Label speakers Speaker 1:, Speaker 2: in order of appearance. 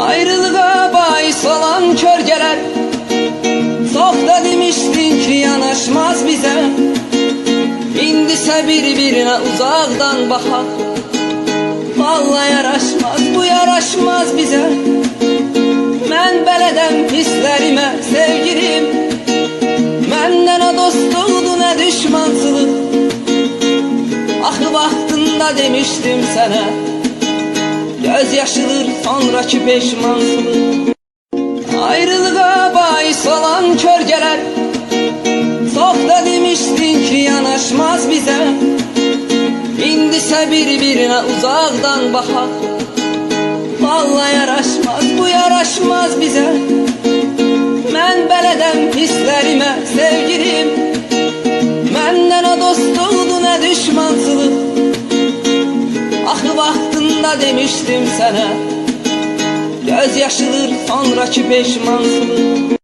Speaker 1: Ayrılığa bahis olan körgeler da demiştin ki yanaşmaz bize. İndise birbirine uzaktan bakar Vallahi yaraşmaz bu yaraşmaz bize. Ben beledem hislerime sevgilim. Menden ne dostluğdu ne düşmansılık Ah vaktinde demiştim sana yaşıdır sonraki peşmansılık Ayrılığa bahis olan körgeler da demiştin ki yanaşmaz bize. İndise birbirine uzaktan bakar Vallahi yaraşmaz bu yaraşmaz bize. Ben beledem hislerime vaktinde demiştim sana Göz yaşıdır sonraki peşmansılık